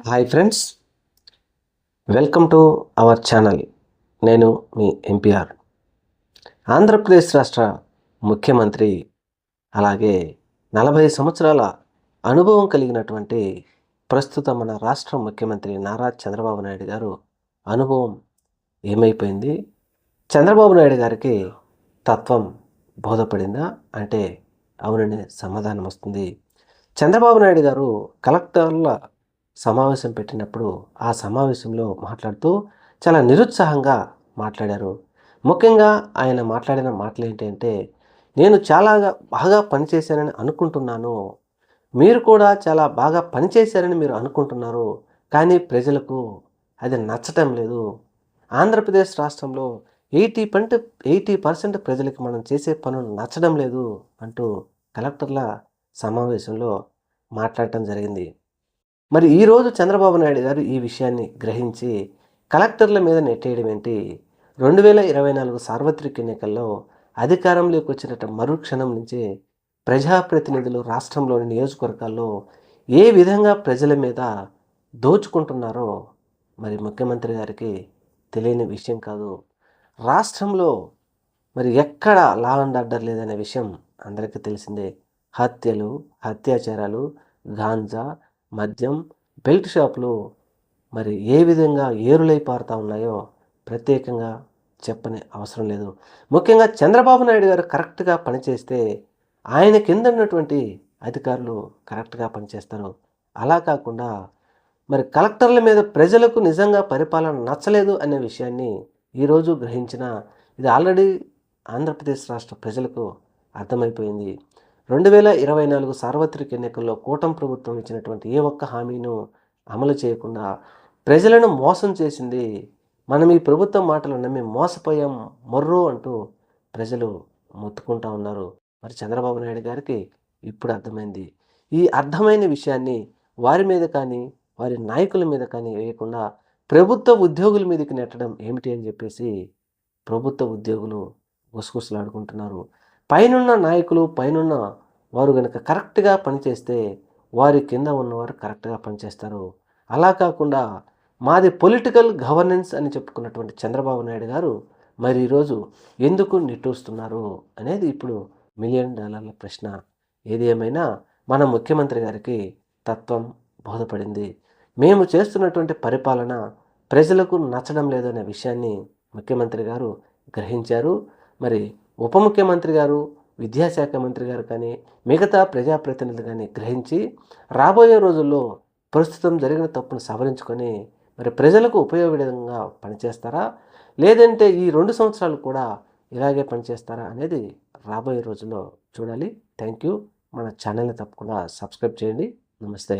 Hi friends. Welcome to our channel. నేను మీ MPR Andhra Pradesh రాష్ట్ర ముఖ్యమంత్రి అలాగే నలభై సంవత్సరాల అనుభవం కలిగినటువంటి ప్రస్తుత మన రాష్ట్ర ముఖ్యమంత్రి నారా చంద్రబాబు నాయుడు గారు అనుభవం ఏమైపోయింది? చంద్రబాబు నాయుడు గారికి తత్వం బోధపడిందా? అంటే అవునని సమాధానం వస్తుంది. చంద్రబాబు నాయుడు గారు కలెక్టర్ల సమావేశం పెట్టినప్పుడు ఆ సమావేశంలో మాట్లాడుతూ చాలా నిరుత్సాహంగా మాట్లాడారు. ముఖ్యంగా ఆయన మాట్లాడిన మాటలు ఏంటంటే నేను చాలా బాగా పనిచేశానని అనుకుంటున్నాను. మీరు కూడా చాలా బాగా పనిచేశారని మీరు అనుకుంటున్నారు. కానీ ప్రజలకు అది నచ్చటం లేదు. ఆంధ్రప్రదేశ్ రాష్ట్రంలో ఎయిటీ పంట ఎయిటీ పర్సెంట్ ప్రజలకు మనం చేసే పనులు నచ్చడం లేదు అంటూ కలెక్టర్ల సమావేశంలో మాట్లాడటం జరిగింది. మరి ఈరోజు చంద్రబాబు నాయుడు గారు ఈ విషయాన్ని గ్రహించి కలెక్టర్ల మీద నెట్టేయడం ఏంటి? రెండు వేల ఇరవై నాలుగు సార్వత్రిక ఎన్నికల్లో అధికారంలోకి వచ్చినట్టు మరుక్షణం నుంచే ప్రజాప్రతినిధులు రాష్ట్రంలోని నియోజకవర్గాల్లో ఏ విధంగా ప్రజల మీద దోచుకుంటున్నారో మరి ముఖ్యమంత్రి గారికి తెలియని విషయం కాదు. రాష్ట్రంలో మరి ఎక్కడ లా అండ్ ఆర్డర్ లేదనే విషయం అందరికీ తెలిసిందే. హత్యలు అత్యాచారాలు గాంజా మద్యం బెల్ట్ షాపులు మరి ఏ విధంగా ఏరులై పారుతూ ఉన్నాయో ప్రత్యేకంగా చెప్పని అవసరం లేదు. ముఖ్యంగా చంద్రబాబు నాయుడు గారు కరెక్ట్గా పనిచేస్తే ఆయన కింద ఉన్నటువంటి అధికారులు కరెక్ట్గా పనిచేస్తారు. అలా కాకుండా మరి కలెక్టర్ల మీద ప్రజలకు నిజంగా పరిపాలన నచ్చలేదు అనే విషయాన్ని ఈరోజు గ్రహించిన ఇది ఆల్రెడీ ఆంధ్రప్రదేశ్ రాష్ట్ర ప్రజలకు అర్థమైపోయింది. రెండు వేల ఇరవై నాలుగు సార్వత్రిక ఎన్నికల్లో కూటమి ప్రభుత్వం ఇచ్చినటువంటి ఏ ఒక్క హామీను అమలు చేయకుండా ప్రజలను మోసం చేసింది మనం ఈ ప్రభుత్వం మాటలు నమ్మి మోసపోయాం మొర్రు అంటూ ప్రజలు మొత్తుకుంటా ఉన్నారు. మరి చంద్రబాబు నాయుడు గారికి ఇప్పుడు అర్థమైంది. ఈ అర్థమైన విషయాన్ని వారి మీద కానీ వారి నాయకుల మీద కానీ వేయకుండా ప్రభుత్వ ఉద్యోగుల మీదకి నెట్టడం ఏమిటి అని చెప్పేసి ప్రభుత్వ ఉద్యోగులు గుసగుసలాడుకుంటున్నారు. పైనున్న నాయకులు పైనున్న వారు కనుక కరెక్ట్గా పనిచేస్తే వారి కింద ఉన్నవారు కరెక్ట్గా పనిచేస్తారు. అలా కాకుండా మాది పొలిటికల్ గవర్నెన్స్ అని చెప్పుకున్నటువంటి చంద్రబాబు నాయుడు గారు మరి ఈరోజు ఎందుకు నిట్టూస్తున్నారు అనేది ఇప్పుడు మిలియన్ డాలర్ల ప్రశ్న. ఏది ఏమైనా మన ముఖ్యమంత్రి గారికి తత్వం బోధపడింది. మేము చేస్తున్నటువంటి పరిపాలన ప్రజలకు నచ్చడం లేదనే విషయాన్ని ముఖ్యమంత్రి గారు గ్రహించారు. మరి ఉప ముఖ్యమంత్రి గారు విద్యాశాఖ మంత్రి గారు కానీ మిగతా ప్రజాప్రతినిధులు కానీ గ్రహించి రాబోయే రోజుల్లో ప్రస్తుతం జరిగిన తప్పును సవరించుకొని మరి ప్రజలకు ఉపయోగంగా పనిచేస్తారా? లేదంటే ఈ రెండు సంవత్సరాలు కూడా ఇలాగే పనిచేస్తారా అనేది రాబోయే రోజుల్లో చూడాలి. Thank you. మన ఛానల్ని తప్పకుండా సబ్స్క్రైబ్ చేయండి. నమస్తే.